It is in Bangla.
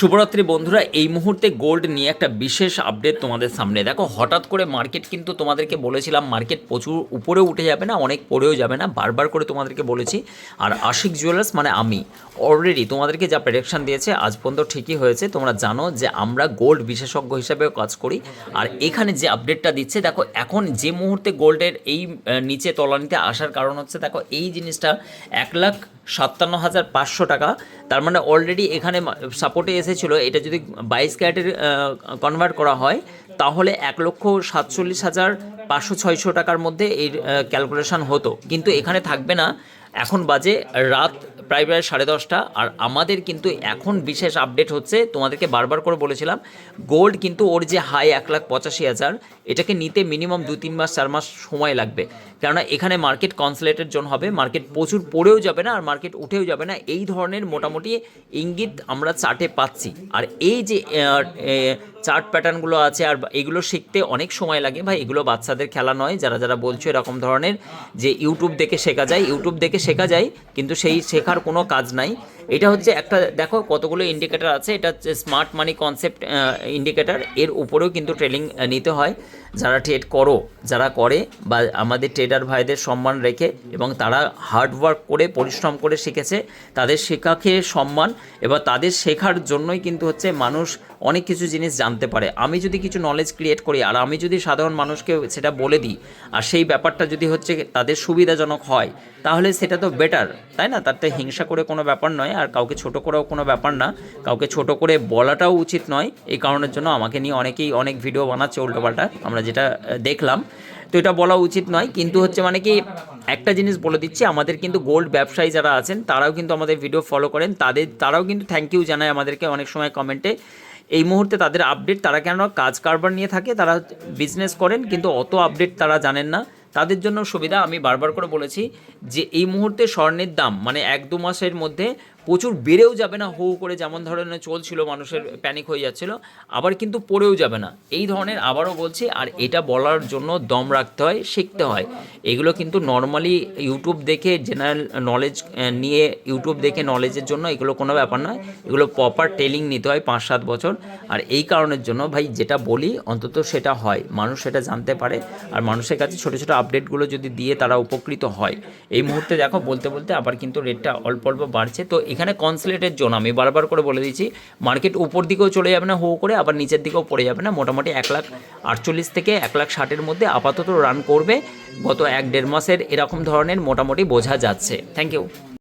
শুভরাত্রি বন্ধুরা, এই মুহূর্তে গোল্ড নিয়ে একটা বিশেষ আপডেট তোমাদের সামনে। দেখো, হঠাৎ করে মার্কেট কিন্তু তোমাদেরকে বলেছিলাম মার্কেট প্রচুর উপরে উঠে যাবে না, অনেক পরেও যাবে না, বারবার করে তোমাদেরকে বলেছি। আর আশিক জুয়েলার্স মানে আমি অলরেডি তোমাদেরকে যা প্রেডিকশন দিয়েছে, আজ পর্যন্ত ঠিকই হয়েছে। তোমরা জানো যে আমরা গোল্ড বিশেষজ্ঞ হিসেবেও কাজ করি। আর এখানে যে আপডেটটা দিচ্ছে, দেখো, এখন যে মুহূর্তে গোল্ডের এই নিচে তলানিতে আসার কারণ হচ্ছে, দেখো, এই জিনিসটা এক লাখ সাতান্ন হাজার পাঁচশো টাকা। তার মানে অলরেডি এখানে সাপোর্টে এসেছিল এটা যদি বাইশ ক্যারেটের কনভার্ট করা হয়, তাহলে এক লক্ষ সাতচল্লিশ হাজার পাঁচশো ছয়শো টাকার মধ্যে এই ক্যালকুলেশন হতো। কিন্তু এখানে থাকবে না এখন বাজে রাত প্রায় প্রায় সাড়ে দশটা, আর আমাদের কিন্তু এখন বিশেষ আপডেট হচ্ছে, তোমাদেরকে বারবার করে বলেছিলাম গোল্ড কিন্তু ওর যে হাই এক লাখ পঁচাশি হাজার, এটাকে নিতে মিনিমাম দু তিন মাস, চার মাস সময় লাগবে। কেননা এখানে মার্কেট কনসুলেটের জন্য হবে মার্কেট প্রচুর পড়েও যাবে না, আর মার্কেট উঠেও যাবে না, এই ধরনের মোটামুটি ইঙ্গিত আমরা চার্টে পাচ্ছি। আর এই যে চার্ট প্যাটার্নগুলো আছে আর এগুলো শিখতে অনেক সময় লাগে। ভাই, এগুলো বাচ্চাদের খেলা নয়, যারা যারা বলছো এরকম ধরনের যে ইউটিউব দেখে শেখা যায় ইউটিউব দেখে শেখা যায়, কিন্তু সেই শেখার কোনো কাজ নাই। এটা হচ্ছে একটা, দেখো কতগুলো ইন্ডিকেটার আছে, এটা হচ্ছে স্মার্ট মানি কনসেপ্ট ইন্ডিকেটার এর উপরেও কিন্তু ট্রেনিং নিতে হয়। যারা ট্রেড করো, যারা করে বা আমাদের ট্রেডার ভাইদের সম্মান রেখে এবং তারা হার্ডওয়ার্ক করে, পরিশ্রম করে শিখেছে, তাদের শেখাকে সম্মান এবার তাদের শেখার জন্যই কিন্তু হচ্ছে মানুষ অনেক কিছু জিনিস জানতে পারে। আমি যদি কিছু নলেজ ক্রিয়েট করি আর আমি যদি সাধারণ মানুষকে সেটা বলে দিই আর সেই ব্যাপারটা যদি হচ্ছে তাদের সুবিধাজনক হয়, তাহলে সেটা তো বেটার তাই না? তাতে হিংসা করে কোনো ব্যাপার নয়। আর কাউকে ছোট করেও কোনো ব্যাপার না। কাউকে ছোট করে বলাটাও উচিত নয়। এই কারণের জন্য আমাকে নিয়ে অনেকেই অনেক ভিডিও বানাচ্ছে উল্টোপাল্টা। আমরা যেটা দেখলাম। তো এটা বলা উচিত নয়, কিন্তু হচ্ছে মানে কি, একটা জিনিস বলে দিচ্ছি, আমাদের কিন্তু গোল্ড ব্যবসায়ী যারা আছেন, তারাও কিন্তু আমাদের ভিডিও ফলো করেন। তাদের, তারাও কিন্তু থ্যাংক ইউ জানায় আমাদেরকে অনেক সময় কমেন্টে এই মুহূর্তে তাদের আপডেট তারা কেন কাজ কারবার নিয়ে থাকে, তারা বিজনেস করেন, কিন্তু অত আপডেট তারা জানেন না। তাদের জন্য সুবিধা আমি বারবার করে বলেছি যে, এই মুহূর্তে স্বর্ণের দাম মানে এক দু মাসের মধ্যে প্রচুর বেড়েও যাবে না, হু করে যেমন ধরনের চলছিল মানুষের প্যানিক হয়ে যাচ্ছিল, আবার কিন্তু পড়েও যাবে না। এই ধরনের আবারও বলছি, আর এটা বলার জন্য দম রাখতে হয়, শিখতে হয়। এগুলো কিন্তু নর্মালি ইউটিউব দেখে জেনারেল নলেজ নিয়ে ইউটিউব দেখে নলেজের জন্য এগুলো কোনো ব্যাপার নয়। এগুলো প্রপার টেলিং নিতে হয় পাঁচ সাত বছর। আর এই কারণের জন্য ভাই যেটা বলি, অন্তত সেটা হয়। মানুষ সেটা জানতে পারে, আর মানুষের কাছে ছোটো ছোটো আপডেটগুলো যদি দিয়ে তারা উপকৃত হয়। এই মুহূর্তে দেখো, বলতে বলতে আবার কিন্তু রেটটা অল্প অল্প বাড়ছে। তো এখানে কনসলেটের জোন আমি বারবার করে বলে দিচ্ছি মার্কেট উপর দিকেও চলে যাবে না হো করে, আবার নিচের দিকেও পড়ে যাবে না। মোটামুটি এক লাখ আটচল্লিশ থেকে এক লাখ ষাটের মধ্যে আপাতত রান করবে। গত এক দেড় মাসের এরকম ধরনের মোটামুটি বোঝা যাচ্ছে। Thank you